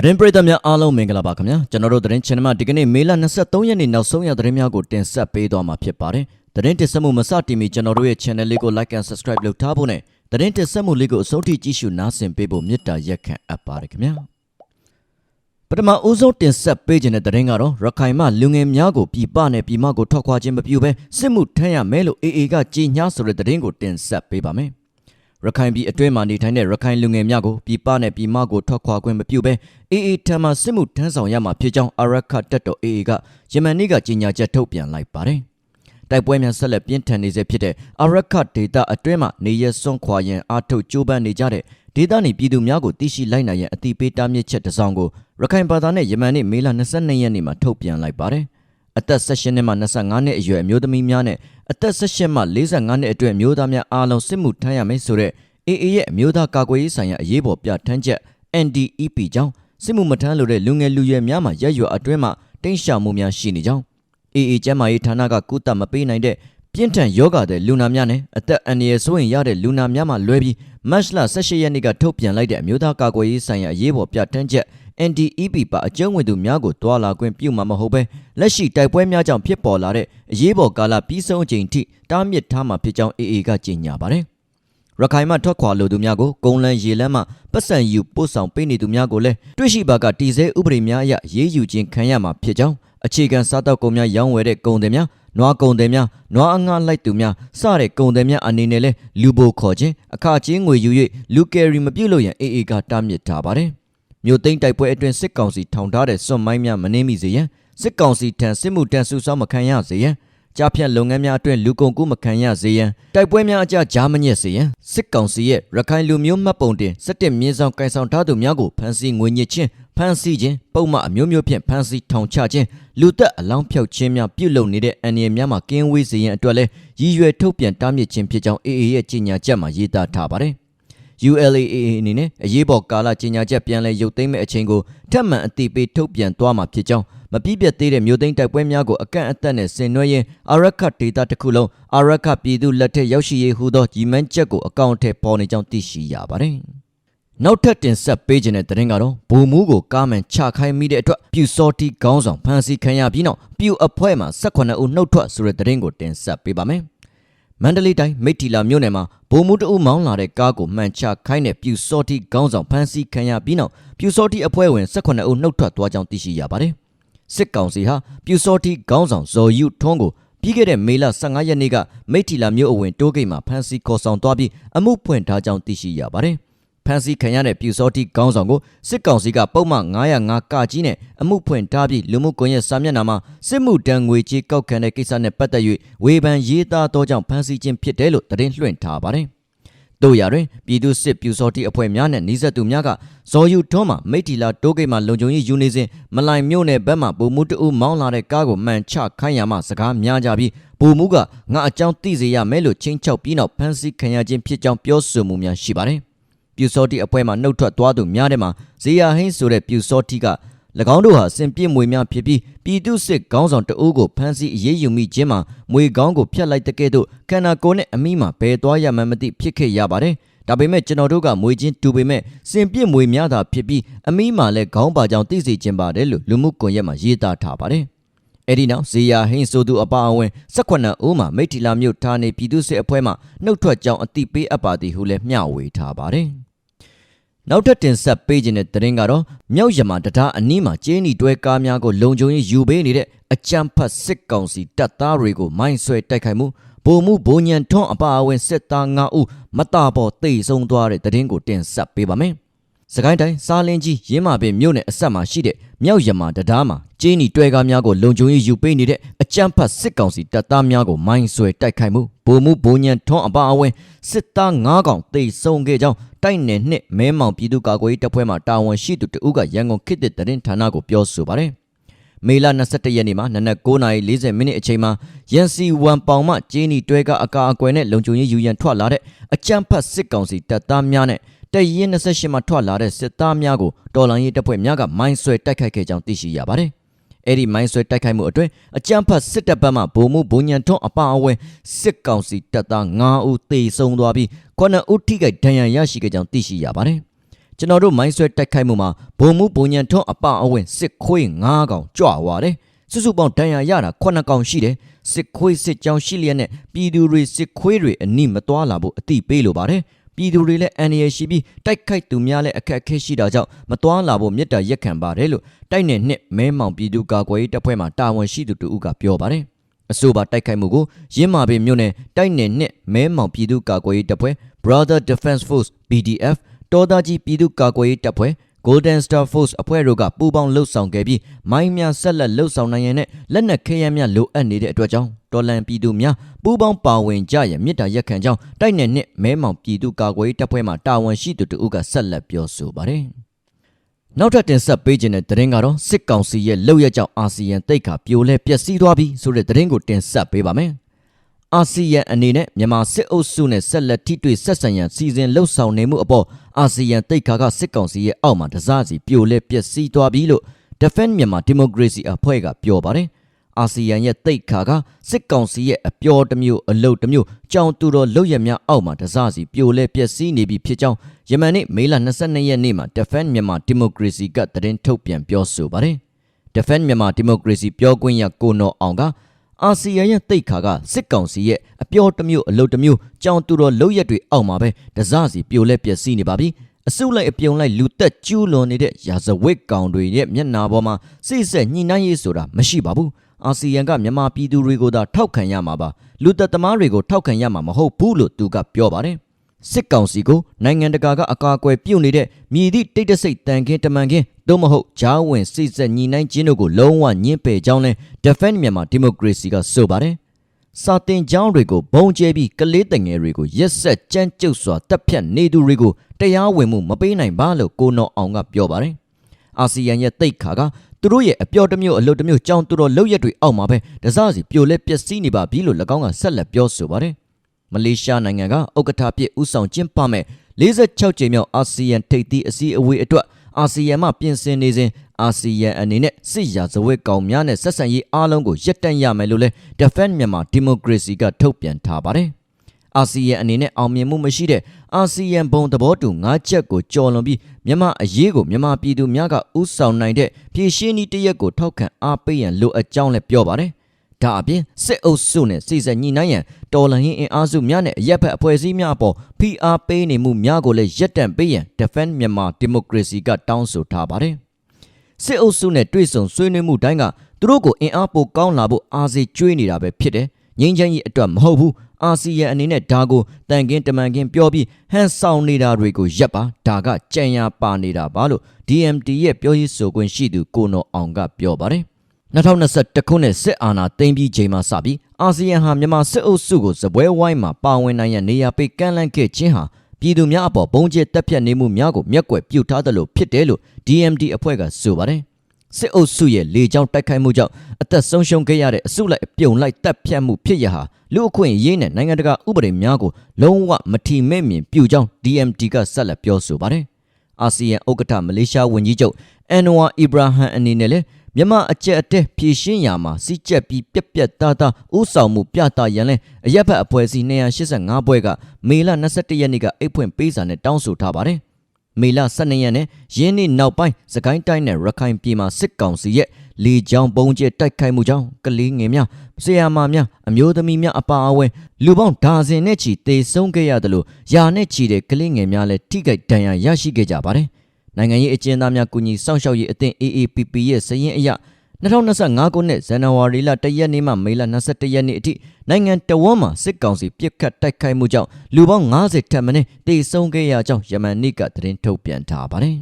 သတင်းပရိသတ်များအားလုံးမင်္ဂလာပါခင်ဗျာကျွန်တော်တို့သတင်း channel မှာဒီကနေ့မေလ23ရက်နေ့နောက်ဆုံးရသတင်းများကိုတင်ဆက်ပေးသွားမှာဖြစ်ပါတယ်သတင်းတင်ဆက်မှုမစတင်မီကျွန်တော်တို့ရဲ့ channel လေးကို like and subscribe လုပ်ထားဖို့နဲ့သတင်းတင်ဆက်မှုလေးကိုအဆုံးထိကြည့်ရှုနားဆင်ပေးဖို့မေတ္တာရက်ခံအပ်ပါတယ်ခင်ဗျာပထမဦးဆုံးတင်ဆက်ပေးခြင်းတဲ့သတင်းကတော့ရခိုင်မှလူငယ်များကိုပြည်ပနဲ့ပြည်မကိုထွက်ခွာခြင်းမပြုဘဲစစ်မှုထမ်းရမယ်လို့ AA ကကြေညာဆိုတဲ့သတင်းကိုတင်ဆက်ပေးပါမယ် ရခိုင်ပြည်အတွင်းမှာနေထိုင်တဲ့ရခိုင်လူငယ်များကိုပြည်ပနဲ့ပြည်မကိုထွက်ခွာခွင့်မပြုဘဲ AA ထံမှစစ်မှုထမ်းဆောင်ရမှာဖြစ်ကြောင်းအာရခတက်တော် AA ကယမန်နေ့ကကြေညာချက်ထုတ်ပြန်လိုက်ပါတယ်။တိုက်ပွဲများဆက်လက်ပြင်းထန်နေဆဲဖြစ်တဲ့အာရခဒေတာအတွင်းမှာနေရစွန့်ခွာရန်အားထုတ်ကြိုးပမ်းနေကြတဲ့ဒေသနေပြည်သူများကိုသိရှိလိုက်နိုင်ရန်အတိပေးတားမြစ်ချက်တစ်စောင်ကိုရခိုင်ဘာသာနဲ့ယမန်နေ့မေလ22ရက်နေ့မှာထုတ်ပြန်လိုက်ပါတယ်။အသက်16နှစ်မှ25နှစ်အရွယ်အမျိုးသမီးများနဲ့ အသက်18မှ45နှစ်အတွင်းအမျိုးသားများအားလုံးစစ်မှုထမ်းရမယ်ဆိုတဲ့ AA ရဲ့အမျိုးသားကာကွယ်ရေးဆိုင်ရာအရေးပေါ်ပြဋ္ဌာန်းချက် NDEP ကြောင့်စစ်မှုမထမ်းလို့တဲ့လူငယ်လူရွယ်များမှာရက်ရွယ်အတွင်းမှာတိန့်ရှောင်မှုများရှိနေကြောင်း AA ကျန်းမာရေးဌာနကကုသမပေးနိုင်တဲ့ ပြင်းထန်ယောဂတဲ့လူနာများနဲ့အသက်အန္တရာယ်ဆိုရင်ရတဲ့လူနာများမှာလွဲပြီးမတ်လ18ရက်နေ့ကထုတ်ပြန်လိုက်တဲ့အမျိုးသားကာကွယ်ရေးဆိုင်ရာအရေးပေါ်ပြဋ္ဌာန်းချက် NDEP ပါအကျုံးဝင်သူများကိုတွာလာခွင့်ပြုမှာမဟုတ်ပဲလက်ရှိတိုက်ပွဲများကြောင့်ဖြစ်ပေါ်လာတဲ့အရေးပေါ်ကာလပြီးဆုံးအချိန်ထိတားမြစ်ထားမှာဖြစ်ကြောင်း AA ကကြေညာပါတယ်ရခိုင်မှထွက်ခွာလိုသူများကိုကုန်းလန်းရေလန်းမှပတ်စံယူပို့ဆောင်ပေးနေသူများကိုလည်းတွေ့ရှိပါကတည်ဆဲဥပဒေများအရရေးယူခြင်းခံရမှာဖြစ်ကြောင်းအခြေခံစားတောက်ကုန်များရောင်းဝယ်တဲ့ကုန်သည်များ နွားကုန်သည်များနွားအငှားလိုက်သူများစတဲ့ကုန်သည်များအနေနဲ့လဲလူပိုခေါ်ခြင်းအခချင်းငွေယူ၍လူကယ်ရီမပြုတ်လို့ရန်အေအေကတားမြစ်ထားပါတယ်မြို့သိမ်းတိုက်ပွဲအတွင်းစစ်ကောင်စီထောင်ထားတဲ့စွန့်မိုင်းများမနှင်းမိစေရန်စစ်ကောင်စီထံစစ်မှုတန်းစုဆောင်းမခံရစေရန်ကြားဖြတ်လုပ်ငန်းများအတွင်းလူကုန်ကူးမခံရစေရန်တိုက်ပွဲများအကြကြားမညက်စေရန်စစ်ကောင်စီရဲ့ရခိုင်လူမျိုးမှတ်ပုံတင်စစ်တပ်မြင်းဆောင်ကိုင်ဆောင်ထားသူများကိုဖမ်းဆီးငွေညစ်ခြင်း ဖမ်းဆီးခြင်းပုံမှန်အမျိုးမျိုးဖြင့်ဖမ်းဆီးထောင်ချခြင်းလူသက်အလောင်းဖြောက်ခြင်းများပြုလုပ်နေတဲ့အန္တရာယ်များမှာကင်းဝေးစေရန်အတွက်လည်းရည်ရွယ်ထုတ်ပြန်တားမြစ်ခြင်းဖြစ်ကြောင်း AA ရဲ့ကြေညာချက်မှာရေးသားထားပါတယ်။ ULAA အနေနဲ့အရေးပေါ်ကာလကြေညာချက်ပြန်လည်ရုပ်သိမ်းမဲ့အချိန်ကိုထပ်မံအတိပေးထုတ်ပြန်သွားမှာဖြစ်ကြောင်းမပြည့်ပြတ်သေးတဲ့မြို့သိမ်းတိုက်ပွဲများကိုအကန့်အသတ်နဲ့ဆင်နွှဲရင်းအာရခတ်ဒေတာတစ်ခုလုံးအာရခတ်ပြည်သူလက်ထက်ရောက်ရှိရေးဟူသောညီမန်းချက်ကိုအကောင့်ထဲပေါ်နေကြောင်းသိရှိရပါတယ်။ နောက်ထပ်တင်ဆက်ပေးခြင်းတဲ့သတင်းကတော့ဘုံမူးကိုကားမှန်ချခိုင်းမိတဲ့အတွက်ပြူစောတီခေါင်းဆောင်ဖမ်းဆီးခံရပြီးနောက်ပြူအဖွဲ့မှ18ဦးနှုတ်ထွက်ဆိုတဲ့သတင်းကိုတင်ဆက်ပေးပါမယ်။မန္တလေးတိုင်းမိထီလာမြို့နယ်မှာဘုံမူးတအုပ်မောင်းလာတဲ့ကားကိုမှန်ချခိုင်းတဲ့ပြူစောတီခေါင်းဆောင်ဖမ်းဆီးခံရပြီးနောက်ပြူစောတီအဖွဲ့ဝင်18ဦးနှုတ်ထွက်သွားကြောင်းသိရှိရပါတယ်။စစ်ကောင်စီဟာပြူစောတိခေါင်းဆောင်ဇော်ယူထွန်းကိုပြီးခဲ့တဲ့မေလ15ရက်နေ့ကမိထီလာမြို့အဝင်တိုးဂိတ်မှာဖမ်းဆီးခေါ်ဆောင်သွားပြီးအမှုဖွင့်ထားကြောင်းသိရှိရပါတယ်။ ဖမ်းဆီးခံရတဲ့ပြူစောတိခေါင်းဆောင်ကိုစစ်ကောင်စီကပုံမှန်905ကကြီးနဲ့အမှုဖွင့်ထားပြီးလူမှုကွန်ရက်စာမျက်နှာမှာစစ်မှုတန်းငွေကြေးကောက်ခံတဲ့ကိစ္စနဲ့ပတ်သက်၍ဝေဖန်ရေးသားသောကြောင့်ဖမ်းဆီးခြင်းဖြစ်တယ်လို့သတင်းလွှင့်ထားပါတယ်။တို့ရတွင်ပြည်သူစစ်ပြူစောတိအဖွဲ့များနဲ့နှိစက်သူများကဇော်ယူထွန်းမှမိထီလာတိုးဂိတ်မှလုံခြုံရေးယူနေစဉ်မလိုင်မြို့နယ်ဘက်မှဗိုလ်မှူးတအူးမောင်းလာတဲ့ကားကိုမှန်ချခိုင်းရမှစကားများကြပြီးဗိုလ်မှူးကငါအကြောင်းသိစေရမယ်လို့ချင်းချောက်ပြီးနောက်ဖမ်းဆီးခံရခြင်းဖြစ်ကြောင်းပြောဆိုမှုများရှိပါတယ် ပြူစောတိအဖွဲ့မှနှုတ်ထွက်သွားသူများတဲ့မှာဇေယဟင်းဆိုတဲ့ပြူစောတိက၎င်းတို့ဟာစင်ပြစ်မွေများဖြစ်ပြီးပြည်သူစစ်ခေါင်းဆောင်တအုပ်ကိုဖမ်းဆီးအရေးယူမိခြင်းမှာမွေကောင်းကိုဖျက်လိုက်တဲ့ကဲ့သို့ခန္ဓာကိုယ်နဲ့အမိမှာဘယ်သွားရမှန်းမသိဖြစ်ခဲ့ရပါတယ်။ဒါပေမဲ့ကျွန်တော်တို့ကမွေချင်းတူပေမဲ့စင်ပြစ်မွေများသာဖြစ်ပြီးအမိမှာလည်းခေါင်းပါကြောင်သိစေခြင်းပါတယ်လို့လူမှုကွန်ရက်မှာရေးသားထားပါတယ်။အဲ့ဒီနောက်ဇေယဟင်းဆိုသူအပါအဝင်18ဦးမှာမိထီလာမြို့ဌာနေပြည်သူစစ်အဖွဲ့မှနှုတ်ထွက်ကြောင်းအတိပေးအပ်ပါသည်ဟုလည်းမျှဝေထားပါတယ်။ နောက်ထပ်တင်ဆက်ပေးခြင်းတဲ့သတင်းကတော့မြောက်ရမတံတားအနီးမှာကျင်းနီတွဲကားများကိုလုံခြုံရေးယူပေးနေတဲ့အကြမ်းဖက်စစ်ကောင်စီတပ်သားတွေကိုမိုင်းဆွဲတိုက်ခိုက်မှုဗိုလ်မှူးဘိုညံထွန်းအပါအဝင်စစ်သား9ဦးမတာပေါ်တိတ်ဆုံးသွားတဲ့သတင်းကိုတင်ဆက်ပေးပါမယ်။စကိုင်းတိုင်းစားလင်းကြီးရင်းမာပင်မြို့နယ်အဆက်မှာရှိတဲ့မြောက်ရမတံတားမှာကျင်းနီတွဲကားများကိုလုံခြုံရေးယူပေးနေတဲ့အကြမ်းဖက်စစ်ကောင်စီတပ်သားများကိုမိုင်းဆွဲတိုက်ခိုက်မှု ဗိုလ်မှူးဘိုညံထွန်းအပါအဝင်စစ်သား9កောင်တိတ်ဆုံးခဲ့ကြောင်းတိုက်နယ်နှစ်မဲမောင်ပြည်သူ့ကာကွယ်ရေးတပ်ဖွဲ့မှတာဝန်ရှိသူတဦးကရန်ကုန်ခေတ်သစ်သတင်းဌာနကိုပြောဆိုပါတယ်။မေလ22ရက်နေ့မှာနနက်9:40မိနစ်အချိန်မှာရန်စီဝန်ပေါင်မှကျင်းနီတွဲကအကာအကွယ်နဲ့လုံခြုံရေးယူရန်ထွက်လာတဲ့အကြမ်းဖက်စစ်ကောင်စီတပ်သားများနဲ့တရင်28မှာထွက်လာတဲ့စစ်သားများကိုတော်လန်ရေးတပ်ဖွဲ့များကမိုင်းဆွဲတိုက်ခိုက်ခဲ့ကြောင်းသိရှိရပါတယ်။ အဲ့ဒီမိုင်းဆွဲတိုက်ခိုက်မှုအတွင်းအကြမ်းဖက်စစ်တပ်ဘက်မှဗိုလ်မှူးဘုံညံထွန်းအပါအဝင်စစ်ကောင်စီတပ်သား9ဦးသေဆုံးသွားပြီး9ဦးထိခိုက်ဒဏ်ရာရရှိခဲ့ကြောင်းသိရှိရပါတယ်။ကျွန်တော်တို့မိုင်းဆွဲတိုက်ခိုက်မှုမှာဘုံမှုပုံညံထွန်းအပအဝင်စစ်ခွေး9កောင်ကြွသွားတယ်စုစုပေါင်းတန်ရာရတာ9កောင်ရှိတယ်စစ်ခွေးစစ်ကြောင်းရှိလျက်နဲ့ပြည်သူတွေစစ်ခွေးတွေအနိမသွားလာဖို့အတိပေးလိုပါတယ် ပြည်သူတွေလည်းအန္တရာယ်ရှိပြီးတိုက်ခိုက်သူများလည်းအခက်အခဲရှိတာကြောင့်မသွားလာဖို့မြစ်တာရက်ခံပါတယ်လို့တိုက်နယ်နှစ်မဲမောင်ပြည်သူကာကွယ်ရေးတပ်ဖွဲ့မှတာဝန်ရှိသူတူဦးကပြောပါတယ်အဆိုပါတိုက်ခိုက်မှုကိုရင်းမာပင်မြို့နယ်တိုက်နယ်နှစ်မဲမောင်ပြည်သူကာကွယ်ရေးတပ်ဖွဲ့ Brother Defense Force BDF တော်သားကြီးပြည်သူကာကွယ်ရေးတပ်ဖွဲ့ Golden Star Force အဖွဲ့တို့ကပူးပေါင်းလှုပ်ဆောင်ခဲ့ပြီးမိုင်းများဆက်လက်လှုပ်ဆောင်နိုင်ရန်နဲ့လက်နက်ခဲယမ်းများလိုအပ်နေတဲ့အတွက်ကြောင့်တော်လန်ပြည်သူများပူးပေါင်းပါဝင်ကြရန်မြစ်တာရက်ခံကြောင်းတိုက်နယ်နှစ်မဲမောင်ပြည်သူကာကွယ်ရေးတပ်ဖွဲ့မှတာဝန်ရှိသူတို့ကဆက်လက်ပြောဆိုပါတယ်။နောက်ထပ်တင်ဆက်ပေးခြင်းတဲ့သတင်းကတော့စစ်ကောင်စီရဲ့လှုပ်ရက်ကြောင့်အာဆီယံတိတ်ခါပြိုလဲပျက်စီးသွားပြီဆိုတဲ့သတင်းကိုတင်ဆက်ပေးပါမယ်။ အာဆီယံအနေနဲ့မြန်မာစစ်အုပ်စုနဲ့ဆက်လက်ထိတွေ့ဆက်ဆံရန်စီစဉ်လှုပ်ဆောင်နေမှုအပေါ်အာဆီယံတိတ်ခါကစစ်ကောင်စီရဲ့အောက်မှာတစားစီပြိုလဲပျက်စီးသွားပြီလို့ Defend မြန်မာ Democracy အဖွဲ့ကပြောပါတယ်။အာဆီယံရဲ့တိတ်ခါကစစ်ကောင်စီရဲ့အပျော်တစ်မျိုးအလုတ်တစ်မျိုးကြောင်တူတော်လုတ်ရများအောက်မှာတစားစီပြိုလဲပျက်စီးနေပြီဖြစ်ကြောင်းယမန်နေ့မေလ22ရက်နေ့မှာ Defend မြန်မာ Democracy ကသတင်းထုတ်ပြန်ပြောဆိုပါတယ်။ Defend မြန်မာ Democracy ပြောခွင့်ရကိုနော်အောင်က အာဆီယံရဲ့တိတ်ခါကစစ်ကောင်စီရဲ့အပျော်တစ်မျိုးအလုတ်တစ်မျိုးကြောင်တူတော်လုတ်ရက်တွေအောက်မှာပဲတစားစီပြိုလဲပျက်စီးနေပါပြီ။အစုလိုက်အပြုံလိုက်လူသက်ကျူးလွန်နေတဲ့ရာဇဝတ်ကောင်တွေရဲ့မျက်နာပေါ်မှာစိတ်ဆက်ညှိနှိုင်းရေးဆိုတာမရှိပါဘူးအာဆီယံကမြန်မာပြည်သူတွေကိုသာထောက်ခံရမှာပါလူသက်သမားတွေကိုထောက်ခံရမှာမဟုတ်ဘူးလို့သူကပြောပါတယ် စစ်ကောင်စီကိုနိုင်ငံတကာကအကာအကွယ်ပြုတ်နေတဲ့မြည်သည့်တိတ်တဆိတ်တန်ခင်းတမန်ခင်းသို့မဟုတ်ဂျားဝင်စိတ်ဆက်ညီနိုင်ခြင်းတို့ကိုလုံးဝညှင်းပယ်ကြောင်းလဲ Defend မြန်မာ Democracy ကဆိုပါတယ်စာတင်ကျောင်းတွေကိုဘုံကျဲပြီးကလေးတငယ်တွေကိုရက်ဆက်ကြမ်းကြုတ်စွာတပ်ဖြတ်နေသူတွေကိုတရားဝင်မှုမပေးနိုင်ပါလို့ကိုနော်အောင်ကပြောပါတယ်။အာဆီယံရဲ့တိတ်ခါကသူတို့ရဲ့အပျော်တစ်မျိုးအလုပ်တစ်မျိုးကြောင်းသူတို့လောက်ရက်တွေအောက်မှာပဲတစားစီပြိုလဲပျက်စီးနေပါပြီလို့၎င်းကဆက်လက်ပြောဆိုပါတယ်။ မလေးရှားနိုင်ငံကဥက္ကဋ္ဌပြည့်ဦးဆောင်ကျင်းပမဲ့46ကြိမ်မြောက်အာဆီယံထိပ်သီးအစည်းအဝေးအတွက်အာဆီယံမှပြင်ဆင်နေစဉ်အာဆီယံအနေနဲ့စစ်ရာဇဝတ်ကောင်များနဲ့ဆက်ဆံရေးအားလုံးကိုရပ်တန့်ရမယ်လို့လဲ Defend မြန်မာ Democracy ကထုတ်ပြန်ထားပါတယ်။အာဆီယံအနေနဲ့အောင်မြင်မှုမရှိတဲ့အာဆီယံဘုံသဘောတူ၅ချက်ကိုကြော်လွန်ပြီးမြန်မာအရေးကိုမြန်မာပြည်သူများကဥဆောင်နိုင်တဲ့ပြည်ရှင်းဤတရက်ကိုထောက်ခံအားပေးရန်လိုအပ်ကြောင်းလည်းပြောပါတယ်။ ဒါအပြင်စစ်အုပ်စုနဲ့စီစံညှိနှိုင်းရန်တော်လှန်ရေးအင်အားစုများနဲ့အရက်ဖက်အဖွဲ့အစည်းများအပေါ်ဖိအားပေးနေမှုများကိုလည်းရပ်တန့်ပေးရန် Defend မြန်မာ Democracy ကတောင်းဆိုထားပါတယ်။စစ်အုပ်စုနဲ့တွေ့ဆုံဆွေးနွေးမှုတိုင်းကသူတို့ကိုအင်အားပိုကောင်းလာဖို့အားစေကျွေးနေတာပဲဖြစ်တယ်။ငင်းချမ်းကြီးအတွက်မဟုတ်ဘူးအာဆီယံအနေနဲ့ဒါကိုတန်ကင်းတမန်ကင်းပြောပြီးဟန်ဆောင်နေတာတွေကိုရပ်ပါဒါကကြံရပါနေတာပါလို့ DMT ရဲ့ပြောရေးဆိုခွင့်ရှိသူကိုနော်အောင်ကပြောပါတယ် 2021ခုနှစ်စစ်အာဏာသိမ်းပြီးချိန်မှစပြီးအာဆီယံဟာမြန်မာစစ်အုပ်စုကိုစပွဲဝိုင်းမှာပါဝင်နိုင်ရန်နေရာပေးကန့်လန့်ခဲ့ခြင်းဟာပြည်သူများအပေါ်ပုံကျဲတက်ဖြတ်နေမှုများကိုမျက်ကွယ်ပြုထားသလိုဖြစ်တယ်လို့ DMD အဖွဲ့ကဆိုပါတယ်စစ်အုပ်စုရဲ့လေကြောင်းတိုက်ခိုက်မှုကြောင့်အသက်ဆုံးရှုံးခဲ့ရတဲ့အစုလိုက်အပြုံလိုက်တပ်ဖြတ်မှုဖြစ်ရဟာလူအခွင့်အရေးနဲ့နိုင်ငံတကာဥပဒေများကိုလုံးဝမထီမဲ့မြင်ပြုကြောင်း DMT ကဆက်လက်ပြောဆိုပါတယ်။အာဆီယံဥက္ကဋ္ဌမလေးရှားဝန်ကြီးချုပ်အန်နဝါအီဘရာဟန်အနေနဲ့လည်း မြန်မာအကြက်အတဲဖြည့်ရှင်းရာမှာစီးကျက်ပြီးပြက်ပြက်သားသားဥဆောင်မှုပြသရန်လဲအရက်ဖက်အဖွဲ့အစည်း285ဘွဲကမေလ22ရက်နေ့ကအိတ်ဖွင့်ပေးစာနဲ့တောင်းဆိုထားပါတယ်။မေလ12ရက်နဲ့ရင်းနှီးနောက်ပိုင်းစကိုင်းတိုင်းနဲ့ရခိုင်ပြည်မှာစစ်ကောင်စီရဲ့လေကြောင်းပုံကျဲတိုက်ခိုက်မှုကြောင့်ကလေးငယ်များဆရာမများအမျိုးသမီးများအပါအဝင်လူပေါင်းဒါဇင်နဲ့ချီတေဆုံးခဲ့ရတယ်လို့ယာနဲ့ချီတဲ့ကလေးငယ်များလည်းထိခိုက်ဒဏ်ရာရရှိခဲ့ကြပါတယ်။ နိုင်ငံရေးအကျဉ်းသားများကူညီစောင့်ရှောက်ရေးအသင်း AAPP ရဲ့စည်ရင်အရ2025ခုနှစ်ဇန်နဝါရီလ1ရက်နေ့မှမေလ22ရက်နေ့အထိနိုင်ငံတော်ဝန်မှစစ်ကောင်စီပြစ်ခတ်တိုက်ခိုက်မှုကြောင့်လူပေါင်း90ထက်မနည်းတေဆုံးခဲ့ရကြောင်းယမန်နေ့ကသတင်းထုတ်ပြန်ထားပါတယ်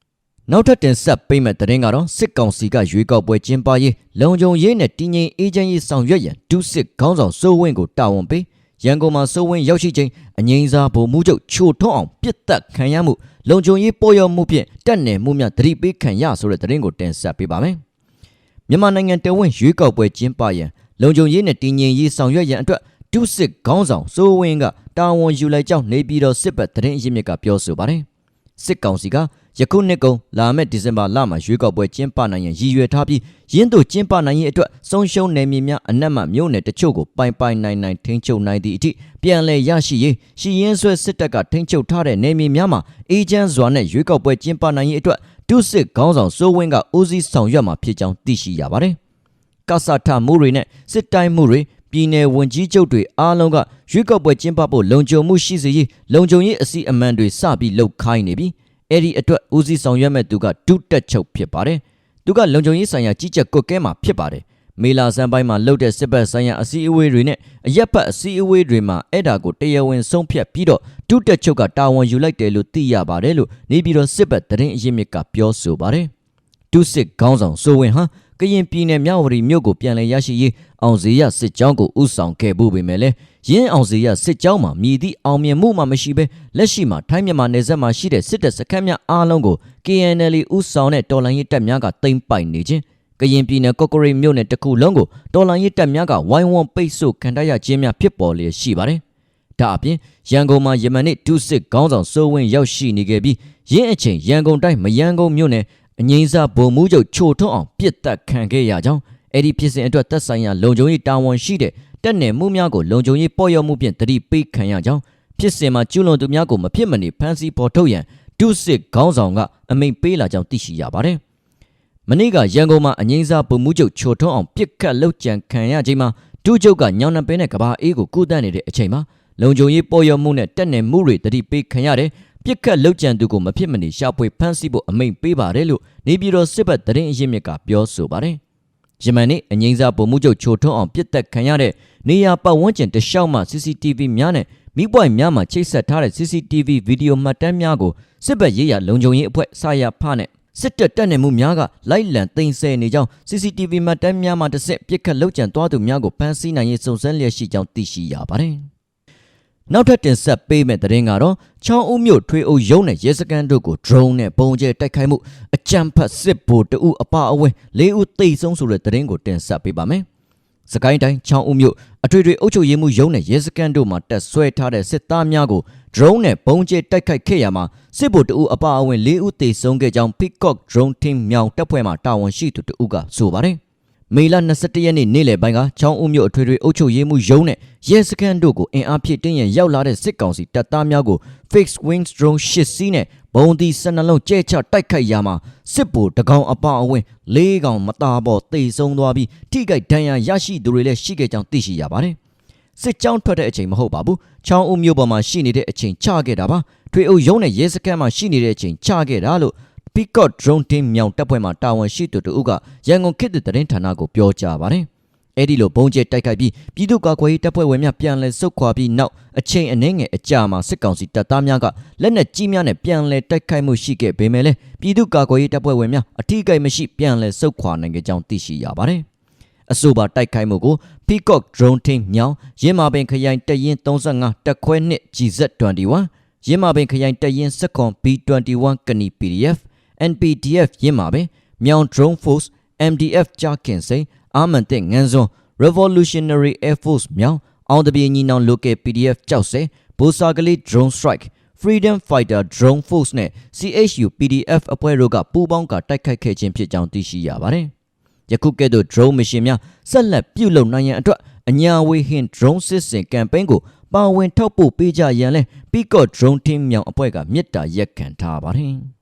။နောက်ထပ်တင်ဆက်ပေးမဲ့သတင်းကတော့စစ်ကောင်စီကရွေးကောက်ပွဲကျင်းပရေးလုံခြုံရေးနဲ့တည်ငြိမ်အေးချမ်းရေးဆောင်ရွက်ရန်ဒုစစ်ခေါင်းဆောင်စိုးဝင်းကိုတာဝန်ပေး ရန်ကုန်မှာစိုးဝင်းရောက်ရှိချိန်အငိမ့်စားဗိုလ်မှူးချုပ်ချိုထွန်းအောင်ပြစ်တက်ခံရမှုလုံခြုံရေးပေါ်ရောက်မှုဖြင့်တက်နယ်မှုများတတိပေးခံရဆိုတဲ့သတင်းကိုတင်ဆက်ပေးပါမယ်။မြန်မာနိုင်ငံတဝင်းရွေးကောက်ပွဲကျင်းပရန်လုံခြုံရေးနဲ့တည်ငြိမ်ရေးဆောင်ရွက်ရန်အတွက်ဒုစစ်ခေါင်းဆောင်စိုးဝင်းကတာဝန်ယူလိုက်ကြောင်းနေပြည်တော်စစ်ဘက်သတင်းအရင်းမြစ်ကပြောဆိုပါတယ်။စစ်ကောင်စီက ယခုနှစ်ကုန်လာမယ့်ဒီဇင်ဘာလမှာရွေးကောက်ပွဲကျင်းပနိုင်ရန်ရည်ရွယ်ထားပြီးရင်းတို့ကျင်းပနိုင်ရေးအတွက်ဆုံးရှုံးနယ်မြေများအနက်မှမြို့နယ်တချို့ကိုပိုင်ပိုင်နိုင်နိုင်ထိန်းချုပ်နိုင်သည့်အထိပြန်လည်ရရှိရေးရှီရင်ဆွဲစစ်တပ်ကထိန်းချုပ်ထားတဲ့နယ်မြေများမှာအေဂျင့်စွာနဲ့ရွေးကောက်ပွဲကျင်းပနိုင်ရေးအတွက်ဒုစစ်ခေါင်းဆောင်စိုးဝင်းကဦးစီးဆောင်ရွက်မှာဖြစ်ကြောင်းသိရှိရပါတယ်။ကဆာထမှုတွေနဲ့စစ်တိုင်းမှုတွေပြည်내ဝန်ကြီးချုပ်တွေအားလုံးကရွေးကောက်ပွဲကျင်းပဖို့လုံခြုံမှုရှိစေရေးလုံခြုံရေးအစီအမံတွေစပြီးလှုပ်ခိုင်းနေပြီ အဲ့ဒီအတွက်ဦးစီးဆောင်ရွက်မဲ့သူကဒုတက်ချုပ်ဖြစ်ပါတယ်သူကလုံခြုံရေးဆိုင်ရာကြီးကြပ်ကွက်ကဲမှာဖြစ်ပါတယ်မေလာစံပိုင်းမှာလှုပ်တဲ့စစ်ဘက်ဆိုင်ရာအစည်းအဝေးတွေနဲ့အရက်ဘက်အစည်းအဝေးတွေမှာအဲ့ဒါကိုတရားဝင်ဆုံးဖြတ်ပြီးတော့ဒုတက်ချုပ်ကတာဝန်ယူလိုက်တယ်လို့သိရပါတယ်လို့နေပြည်တော်စစ်ဘက်သတင်းအရင်းမြစ်ကပြောဆိုပါတယ်ဒုစစ်ခေါင်းဆောင်စိုးဝင်ဟာကရင်ပြည်နယ်မြဝတီမြို့ကိုပြန်လည်ရရှိရေးအောင်စည်းရစစ်ကြောင်းကိုဥဆောင်ခဲ့ဖို့ပေမဲ့လည်း ရင်းအောင်စည်းရစစ်ကြောင်းမှာမြည်သည့်အောင်မြင်မှုမှမရှိဘဲလက်ရှိမှာထိုင်းမြန်မာနယ်စပ်မှာရှိတဲ့စစ်တပ်စခန်းများအားလုံးကို KNL ဥဆောင်တဲ့တော်လှန်ရေးတပ်များကတိမ့်ပိုက်နေခြင်းကရင်ပြည်နယ်ကော့ကရိတ်မြို့နယ်တစ်ခုလုံးကိုတော်လှန်ရေးတပ်များကဝိုင်းဝန်းပိတ်ဆို့ခံတိုက်ရခြင်းများဖြစ်ပေါ်လျက်ရှိပါတယ်။ဒါအပြင်ရန်ကုန်မှာယမန်နေ့ဒုစစ်ခေါင်းဆောင်စိုးဝင်းရောက်ရှိနေခဲ့ပြီးရင်းအချိန်ရန်ကုန်တိုင်းမရန်ကုန်မြို့နယ်အငိမ့်စာဗိုလ်မှူးချုပ်ချိုထွန်းအောင်ပြစ်တက်ခံခဲ့ရကြောင်းအဲ့ဒီဖြစ်စဉ်အတွက်သက်ဆိုင်ရာလုံခြုံရေးတာဝန်ရှိတဲ့ တက်နယ်မှုများကိုလုံခြုံရေးပေါ်ရောက်မှုဖြင့်တတိပေးခံရကြောင်းဖြစ်စဉ်မှာကျူးလွန်သူများကိုမဖြစ်မနေဖမ်းဆီးပေါ်ထုတ်ရန်ဒုစစ်ခေါင်းဆောင်ကအမိန့်ပေးလာကြောင်းသိရှိရပါတယ်။မနေ့ကရန်ကုန်မှာအငိမ့်စာဗိုလ်မှူးချုပ်ချိုထွန်းအောင်ပြစ်ခတ်လှုပ်ကြံခံရချိန်မှာဒုချုပ်ကညောင်နှပင်းနဲ့ကဘာအေးကိုကုသနေတဲ့အချိန်မှာလုံခြုံရေးပေါ်ရောက်မှုနဲ့တက်နယ်မှုတွေတတိပေးခံရတယ်ပြစ်ခတ်လောက်ကျန်သူကိုမဖြစ်မနေရှာဖွေဖမ်းဆီးဖို့အမိန့်ပေးပါတယ်လို့နေပြည်တော်စစ်ဘက်သတင်းအရင်းမြစ်ကပြောဆိုပါတယ်။ယမန်နေ့အငိမ့်စားဗိုလ်မှူးချုပ်ချိုထွန်းအောင်ပြစ်တက်ခံရတဲ့ နေရာပတ်ဝန်းကျင်တလျှောက်မှ CCTV များနဲ့မိပွိုင်များမှာချိတ်ဆက်ထားတဲ့ CCTV ဗီဒီယိုမှတ်တမ်းများကိုစစ်ဘက်ရေးရလုံခြုံရေးအဖွဲ့စာရဖနဲ့စစ်တပ်တက်နေမှုများကလိုက်လံသိမ်းဆည်းနေကြောင်း CCTV မှတ်တမ်းများမှတစ်ဆက်ပြစ်ခတ်လောက်ကျန်သွားသူများကိုဖမ်းဆီးနိုင်ရေးစုံစမ်းလျက်ရှိကြောင်းသိရှိရပါတယ်။နောက်ထပ်တင်ဆက်ပေးမယ့်သတင်းကတော့ချောင်းဦးမြို့ထွေအုပ်ရုံးနဲ့ရဲစခန်းတို့ကို drone နဲ့ပုံကျဲတိုက်ခိုက်မှုအကြမ်းဖက်စစ်ဗိုလ်တအုပ်အပါအဝင်၄ဦးသေဆုံးဆိုတဲ့သတင်းကိုတင်ဆက်ပေးပါမယ်။ စကိုင်းတိုင်းချောင်းဦးမြို့အထွေထွေအုပ်ချုပ်ရေးမှူးရုံးနဲ့ရဲစခန်းတို့မှတက်ဆွဲထားတဲ့စစ်သားများကို drone နဲ့ပုံကျဲတိုက်ခိုက်ခဲ့ရမှာစစ်ဗိုလ်တအုပ်အပါအဝင်၄ဦးသေဆုံးခဲ့ကြောင်း Peacock Drone Team မြောင်တပ်ဖွဲ့မှတာဝန်ရှိသူတအုပ်ကဆိုပါတယ်။ မေလ22ရက်နေ့နေ့လယ်ပိုင်းကချောင်းဦးမြို့အထွေထွေအုပ်ချုပ်ရေးမှူးရုံးနဲ့ရဲစခန်းတို့ကိုအင်အားဖြည့်တင်းရန်ရောက်လာတဲ့စစ်ကောင်စီတပ်သားများကို fixed wing drone ၈စီးနဲ့ဘုံဒီ12လုံးကျဲချတိုက်ခိုက်ရာမှာစစ်ဗိုလ်တကောင်အပအဝင်း၄ကောင်မသားပေါ်တေဆုံးသွားပြီးထိခိုက်ဒဏ်ရာရရှိသူတွေလည်းရှိခဲ့ကြောင်းသိရှိရပါတယ်စစ်ကြောင်းထွက်တဲ့အချိန်မဟုတ်ပါဘူး။ချောင်းဦးမြို့ပေါ်မှာရှိနေတဲ့အချိန်ချခဲ့တာပါ။ထွေအုပ်ရုံးနဲ့ရဲစခန်းမှာရှိနေတဲ့အချိန်ချခဲ့တာလို့ Peacock Drone Team မြောင်တပ်ဖွဲ့မှတာဝန်ရှိသူတို့ကရန်ကုန်ခေတ်သစ်သတင်းဌာနကိုပြောကြားပါတယ်။အဲ့ဒီလိုဘုံကျဲတိုက်ခိုက်ပြီးပြည်သူ့ကာကွယ်ရေးတပ်ဖွဲ့ဝင်များပြန်လည်ဆုတ်ခွာပြီးနောက်အချိန်အနည်းငယ်အကြာမှာစစ်ကောင်စီတပ်သားများကလက်နက်ကြီးများနဲ့ပြန်လည်တိုက်ခိုက်မှုရှိခဲ့ပေမဲ့လည်းပြည်သူ့ကာကွယ်ရေးတပ်ဖွဲ့ဝင်များအထူးကိမရှိပြန်လည်ဆုတ်ခွာနိုင်ကြကြောင်းသိရှိရပါတယ်။အဆိုပါတိုက်ခိုက်မှုကို Peacock Drone Team မြောင်ရင်းမာပင်ခရိုင်တရင်35တက်ခွဲ2 GZ21 ရင်းမာပင်ခရိုင်တရင်စက်ကွန် B21 ကနီ PDF NPDF ရင်းမှာပဲမြောင် Drone Force MDF ကြာခင်စိန်အာမန်တဲ့ငန်းစွန်း Revolutionary Air Force မြောင်အောင်တပြေညီနောင် Local PDF ကြောက်စဲဘူစာကလေး Drone Strike Freedom Fighter Drone Force နဲ့ CHU PDF အဖွဲ့တို့ကပူးပေါင်းကတိုက်ခိုက်ခဲ့ခြင်းဖြစ်ကြောင်းသိရှိရပါတယ်။ယခုကဲ့သို့ drone mission များဆက်လက်ပြုလုပ်နိုင်ရန်အတွက်အညာဝေးဟင် drone စစ်စင် campaign ကိုပါဝင်ထောက်ပို့ပေးကြရန်လဲ Peacock Drone Team မြောင်အဖွဲ့ကမြစ်တာရက်ခံထားပါတယ်။